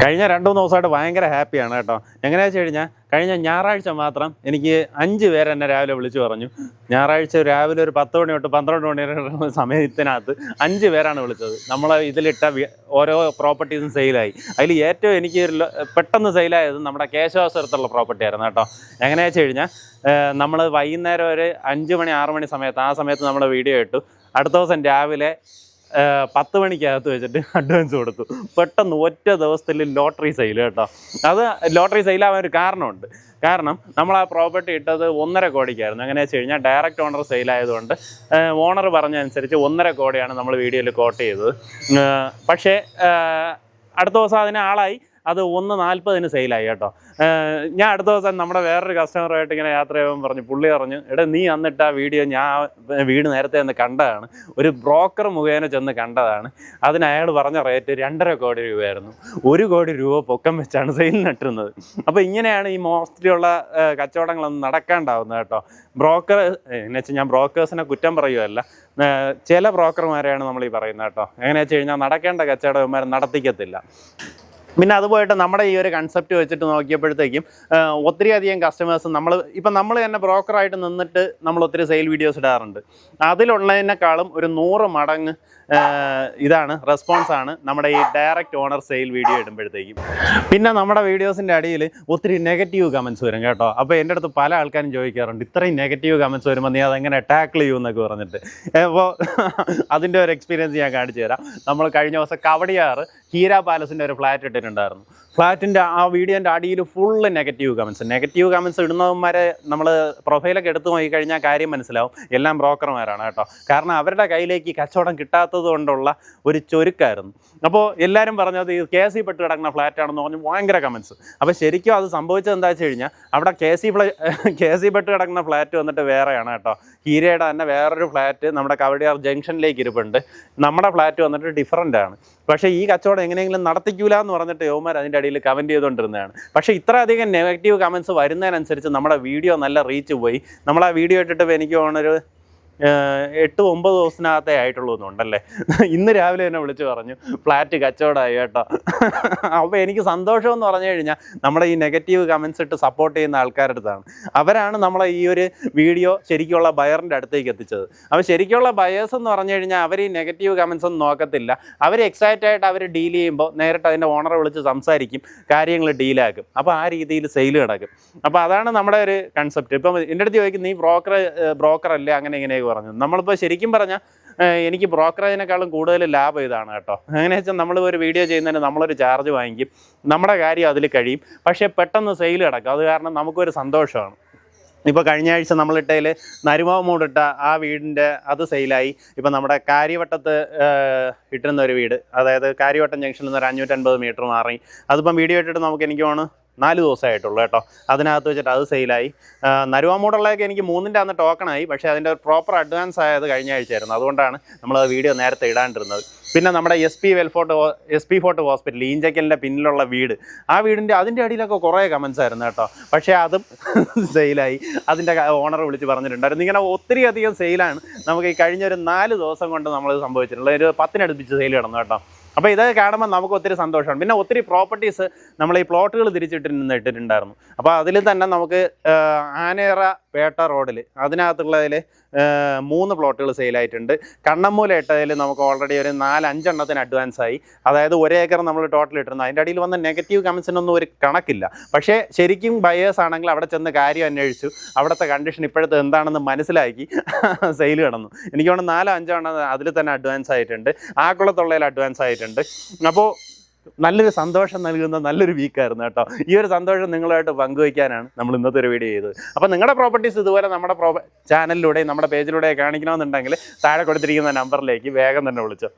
കഴിഞ്ഞ രണ്ട് മൂന്ന് ദിവസമായിട്ട് ഭയങ്കര ഹാപ്പിയാണ് കേട്ടോ. എങ്ങനെയാ വെച്ച് കഴിഞ്ഞാൽ കഴിഞ്ഞ ഞായറാഴ്ച മാത്രം എനിക്ക് അഞ്ച് പേര് എന്നെ രാവിലെ വിളിച്ചു പറഞ്ഞു. ഞായറാഴ്ച രാവിലെ ഒരു പത്ത് മണി തൊട്ട് പന്ത്രണ്ട് മണി വരെ സമയത്തിനകത്ത് അഞ്ച് പേരാണ് വിളിച്ചത്. നമ്മൾ ഇതിലിട്ട ഓരോ പ്രോപ്പർട്ടീസും സെയിലായി അതിൽ ഏറ്റവും എനിക്ക് പെട്ടെന്ന് സെയിലായത് നമ്മുടെ കേശവാസുരത്തുള്ള പ്രോപ്പർട്ടി ആയിരുന്നു കേട്ടോ. എങ്ങനെയാ വെച്ച് കഴിഞ്ഞാൽ നമ്മൾ വൈകുന്നേരം ഒരു അഞ്ച് മണി ആറ് മണി സമയത്ത് ആ സമയത്ത് നമ്മൾ വീഡിയോ ഇട്ടു. അടുത്ത ദിവസം രാവിലെ പത്ത് മണിക്കകത്ത് വെച്ചിട്ട് അഡ്വാൻസ് കൊടുത്തു. പെട്ടെന്ന് ഒറ്റ ദിവസത്തിൽ ലോട്ടറി സെയിൽ കേട്ടോ. അത് ലോട്ടറി സെയിലാവാൻ ഒരു കാരണമുണ്ട്. കാരണം നമ്മൾ ആ പ്രോപ്പർട്ടി ഇട്ടത് ഒന്നര കോടിക്കായിരുന്നു. അങ്ങനെ വെച്ച് കഴിഞ്ഞാൽ ഡയറക്റ്റ് ഓണർ സെയിൽ ആയതുകൊണ്ട് ഓണർ പറഞ്ഞനുസരിച്ച് ഒന്നര കോടിയാണ് നമ്മൾ വീഡിയോയിൽ കോട്ട് ചെയ്തത്. പക്ഷേ അടുത്ത ദിവസം അതിന് ആളായി. അത് ഒന്ന് നാൽപ്പതിന് സെയിലായി കേട്ടോ. ഞാൻ അടുത്ത ദിവസം നമ്മുടെ വേറൊരു കസ്റ്റമറുമായിട്ട് ഇങ്ങനെ യാത്ര ചെയ്യുമ്പോൾ പറഞ്ഞു പുള്ളി പറഞ്ഞു എടാ നീ അന്നിട്ട് ആ വീഡിയോ ഞാൻ വീട് നേരത്തെ ഒന്ന് കണ്ടതാണ്. ഒരു ബ്രോക്കർ മുഖേന ചെന്ന് കണ്ടതാണ്. അതിന് അയാൾ പറഞ്ഞ റേറ്റ് രണ്ടര കോടി രൂപയായിരുന്നു. ഒരു കോടി രൂപ പൊക്കം വെച്ചാണ് സെയിലിന് ഇട്ടിരുന്നത് അപ്പോൾ ഇങ്ങനെയാണ് ഈ മോസ്റ്റ്ലിയുള്ള കച്ചവടങ്ങളൊന്നും നടക്കാണ്ടാവുന്നത് കേട്ടോ. ബ്രോക്കർ എന്ന് വെച്ചാൽ ഞാൻ ബ്രോക്കേഴ്സിനെ കുറ്റം പറയുമല്ല ചില ബ്രോക്കർമാരെയാണ് നമ്മൾ ഈ പറയുന്നത് കേട്ടോ. എങ്ങനെയാ വെച്ച് കഴിഞ്ഞാൽ നടക്കേണ്ട കച്ചവടന്മാർ നടത്തിക്കത്തില്ല. പിന്നെ അതുപോയിട്ട് നമ്മുടെ ഈ ഒരു കൺസെപ്റ്റ് വെച്ചിട്ട് നോക്കിയപ്പോഴത്തേക്കും ഒത്തിരി അധികം കസ്റ്റമേഴ്സ് നമ്മൾ ഇപ്പം നമ്മൾ തന്നെ ബ്രോക്കറായിട്ട് നിന്നിട്ട് നമ്മൾ ഒത്തിരി സെയിൽ വീഡിയോസ് ഇടാറുണ്ട്. അതിലുള്ളതിനേക്കാളും ഒരു നൂറ് മടങ്ങ് ഇതാണ് റെസ്പോൺസ് ആണ് നമ്മുടെ ഈ ഡയറക്റ്റ് ഓണർ സെയിൽ വീഡിയോ ഇടുമ്പോഴത്തേക്കും. പിന്നെ നമ്മുടെ വീഡിയോസിന്റെ അടിയിൽ ഒത്തിരി നെഗറ്റീവ് കമൻസ് വരും കേട്ടോ. അപ്പോൾ എന്റെ അടുത്ത് പല ആൾക്കാരും ചോദിക്കാറുണ്ട് ഇത്രയും നെഗറ്റീവ് കമൻസ് വരുമ്പോൾ നീ അതെങ്ങനെ ടാക്കിൾ ചെയ്യും എന്നൊക്കെ പറഞ്ഞിട്ട്. അപ്പോൾ അതിന്റെ ഒരു എക്സ്പീരിയൻസ് ഞാൻ കാണിച്ചു തരാം. നമ്മൾ കഴിഞ്ഞ ദിവസം കവടിയാറ് ഹീര പാലസിന്റെ ഒരു ഫ്ലാറ്റ് ഇട്ടിട്ടുണ്ടായിരുന്നു ഫ്ലാറ്റിന്റെ ആ വീഡിയോന്റെ അടിയിൽ full negative comments negative comments ഇടുന്നവന്മാരെ നമ്മൾ പ്രൊഫൈലൊക്കെ എടുത്തു നോക്കി കഴിഞ്ഞാൽ കാര്യം മനസ്സിലാവും. എല്ലാം ബ്രോക്കർമാരാണ് കേട്ടോ. കാരണം അവരുടെ കയ്യിലേക്ക് കച്ചവടം കിട്ടാത്തത് കൊണ്ടുള്ള ഒരു ചൊരുക്കായിരുന്നു. അപ്പോൾ എല്ലാവരും പറഞ്ഞത് ഈ കെ സി പെട്ട് കിടക്കുന്ന ഫ്ലാറ്റ് ആണെന്ന് പറഞ്ഞു ഭയങ്കര കമൻസ് അപ്പോൾ ശരിക്കും അത് സംഭവിച്ചത് എന്താ വെച്ച് കഴിഞ്ഞാൽ അവിടെ കെ സി ഫ്ലാ കെ സി പെട്ട് കിടക്കുന്ന ഫ്ലാറ്റ് വന്നിട്ട് വേറെയാണ് കേട്ടോ. ഹീരയുടെ തന്നെ വേറൊരു ഫ്ലാറ്റ് നമ്മുടെ കവടിയാർ ജംഗ്ഷനിലേക്ക് ഇരിപ്പുണ്ട്. നമ്മുടെ ഫ്ലാറ്റ് വന്നിട്ട് ഡിഫറന്റ് ആണ്. പക്ഷേ ഈ കച്ചവടം എങ്ങനെയെങ്കിലും നടത്തിക്കൂല എന്ന് പറഞ്ഞിട്ട് യോമാർ അതിന്റെ അടിയിൽ കമന്റ് ചെയ്തുകൊണ്ടിരുന്നതാണ്. പക്ഷേ ഇത്രയധികം നെഗറ്റീവ് കമൻസ് വരുന്നതിനനുസരിച്ച് നമ്മുടെ വീഡിയോ നല്ല റീച്ച് പോയി. നമ്മൾ ആ വീഡിയോ ഇട്ടിട്ട് എനിക്ക് തോന്നുന്നൊരു എട്ട് ഒമ്പത് ദിവസത്തിനകത്തേ ആയിട്ടുള്ളൂ എന്നുണ്ടല്ലേ? ഇന്ന് രാവിലെ എന്നെ വിളിച്ചു പറഞ്ഞു ഫ്ലാറ്റ് കച്ചവടമായി കേട്ടോ. അപ്പോൾ എനിക്ക് സന്തോഷം എന്ന് പറഞ്ഞു കഴിഞ്ഞാൽ നമ്മുടെ ഈ നെഗറ്റീവ് കമൻസ് ഇട്ട് സപ്പോർട്ട് ചെയ്യുന്ന ആൾക്കാരുടെ അടുത്താണ്. അവരാണ് നമ്മളെ ഈ ഒരു വീഡിയോ ശരിക്കുള്ള ബയറിന്റെ അടുത്തേക്ക് എത്തിച്ചത്. അപ്പോൾ ശരിക്കുള്ള ബയേഴ്സ് എന്ന് പറഞ്ഞു കഴിഞ്ഞാൽ അവർ ഈ നെഗറ്റീവ് കമൻസ് ഒന്നും നോക്കത്തില്ല. അവർ എക്സൈറ്റ് ആയിട്ട് അവർ ഡീൽ ചെയ്യുമ്പോൾ നേരിട്ട് അതിന്റെ ഓണറെ വിളിച്ച് സംസാരിക്കും കാര്യങ്ങൾ ഡീലാക്കും അപ്പോൾ ആ രീതിയിൽ സെയിൽ കിടക്കും അപ്പോൾ അതാണ് നമ്മുടെ ഒരു കൺസെപ്റ്റ് ഇപ്പം എന്റെ അടുത്ത് ചോദിക്കും നീ ബ്രോക്കർ അല്ലേ? അങ്ങനെ ഇങ്ങനെയൊക്കെ പറഞ്ഞു. നമ്മളിപ്പോൾ ശരിക്കും പറഞ്ഞാൽ എനിക്ക് ബ്രോക്കറേജിനേക്കാളും കൂടുതൽ ലാഭം ഇതാണ് കേട്ടോ. അങ്ങനെ വെച്ചാൽ നമ്മൾ ഒരു വീഡിയോ ചെയ്യുന്നതിന് നമ്മളൊരു ചാർജ് വാങ്ങിക്കും. നമ്മുടെ കാര്യം അതിൽ കഴിയും. പക്ഷേ പെട്ടെന്ന് സെയിൽ കിടക്കും. അത് കാരണം നമുക്കൊരു സന്തോഷമാണ്. ഇപ്പോൾ കഴിഞ്ഞ ആഴ്ച നമ്മളിട്ടതിൽ നരുമാവ് മൂടിട്ട ആ വീടിന്റെ അത് സെയിലായി. ഇപ്പോൾ നമ്മുടെ കാര്യവട്ടത്ത് ഇട്ടിരുന്ന ഒരു വീട്. അതായത് കാര്യവട്ടം ജംഗ്ഷനിൽ നിന്ന് ഒരു അഞ്ഞൂറ്റൻപത് മീറ്റർ മാറി. അതിപ്പം വീഡിയോ ഇട്ടിട്ട് നമുക്ക് എനിക്ക് തോന്നുന്നു നാല് ദിവസമായിട്ടുള്ളൂ കേട്ടോ. അതിനകത്ത് വെച്ചിട്ട് അത് സെയിലായി. നരുവാമൂടുള്ളതൊക്കെ എനിക്ക് മൂന്നിന്റെ അന്ന് ടോക്കണായി. പക്ഷേ അതിന്റെ പ്രോപ്പർ അഡ്വാൻസ് ആയത് കഴിഞ്ഞ ആഴ്ചയായിരുന്നു. അതുകൊണ്ടാണ് നമ്മൾ ആ വീഡിയോ നേരത്തെ ഇടാണ്ടിരുന്നത്. പിന്നെ നമ്മുടെ S P Wellfort S P Fort hospital ഈഞ്ചക്കലിന്റെ പിന്നിലുള്ള വീട്. ആ വീടിന്റെ അതിന്റെ അടിയിലൊക്കെ കുറേ കമൻസ് ആയിരുന്നു കേട്ടോ. പക്ഷേ അതും സെയിലായി. അതിന്റെ ഓണർ വിളിച്ച് പറഞ്ഞിട്ടുണ്ടായിരുന്നു. ഇങ്ങനെ ഒത്തിരി അധികം സെയിലാണ് നമുക്ക് ഈ കഴിഞ്ഞ ഒരു നാല് ദിവസം കൊണ്ട് നമ്മൾ സംഭവിച്ചിട്ടുള്ളത്. ഒരു പത്തിനടുപ്പിച്ച് സെയിൽ കിടന്നു കേട്ടോ. അപ്പോൾ ഇതൊക്കെ കാണുമ്പോൾ നമുക്ക് ഒത്തിരി സന്തോഷമാണ്. പിന്നെ ഒത്തിരി പ്രോപ്പർട്ടീസ് നമ്മൾ ഈ പ്ലോട്ടുകൾ തിരിച്ചിട്ടിരുന്ന് ഇട്ടിട്ടുണ്ടായിരുന്നു. അപ്പോൾ അതിൽ തന്നെ നമുക്ക് ആനേറ പേട്ട റോഡിൽ അതിനകത്തുള്ളതിൽ മൂന്ന് പ്ലോട്ടുകൾ സെയിലായിട്ടുണ്ട്. കണ്ണമ്മൂല ഇട്ടതിൽ നമുക്ക് ഓൾറെഡി ഒരു നാല് അഞ്ചെണ്ണത്തിന് അഡ്വാൻസ് ആയി. അതായത് ഒരേക്കർ നമ്മൾ ടോട്ടൽ ഇട്ടിരുന്നു. അതിന്റെ അടിയിൽ വന്ന നെഗറ്റീവ് കമൻസിനൊന്നും ഒരു കണക്കില്ല. പക്ഷേ ശരിക്കും ബയേഴ്സ് ആണെങ്കിൽ അവിടെ ചെന്ന് കാര്യം അന്വേഷിച്ചു. അവിടുത്തെ കണ്ടീഷൻ ഇപ്പോഴത്തെ എന്താണെന്ന് മനസ്സിലാക്കി സെയിൽ കിടന്നു. എനിക്ക് വേണം നാലോ അഞ്ചോ എണ്ണം അതിൽ തന്നെ അഡ്വാൻസ് ആയിട്ടുണ്ട്. ആക്കുളത്തുള്ളതിൽ അഡ്വാൻസ് ആയിട്ടുണ്ട്. അപ്പോൾ നല്ലൊരു സന്തോഷം നൽകുന്ന നല്ലൊരു വീക്കായിരുന്നു കേട്ടോ. ഈ ഒരു സന്തോഷം നിങ്ങളുമായിട്ട് പങ്കുവയ്ക്കാനാണ് നമ്മൾ ഇന്നത്തെ ഒരു വീഡിയോ ചെയ്തത്. അപ്പോൾ നിങ്ങളുടെ പ്രോപ്പർട്ടീസ് ഇതുപോലെ നമ്മുടെ പ്രോ ചാനലിലൂടെയും നമ്മുടെ പേജിലൂടെ കാണിക്കണമെന്നുണ്ടെങ്കിൽ താഴെ കൊടുത്തിരിക്കുന്ന നമ്പറിലേക്ക് വേഗം തന്നെ വിളിച്ചോ.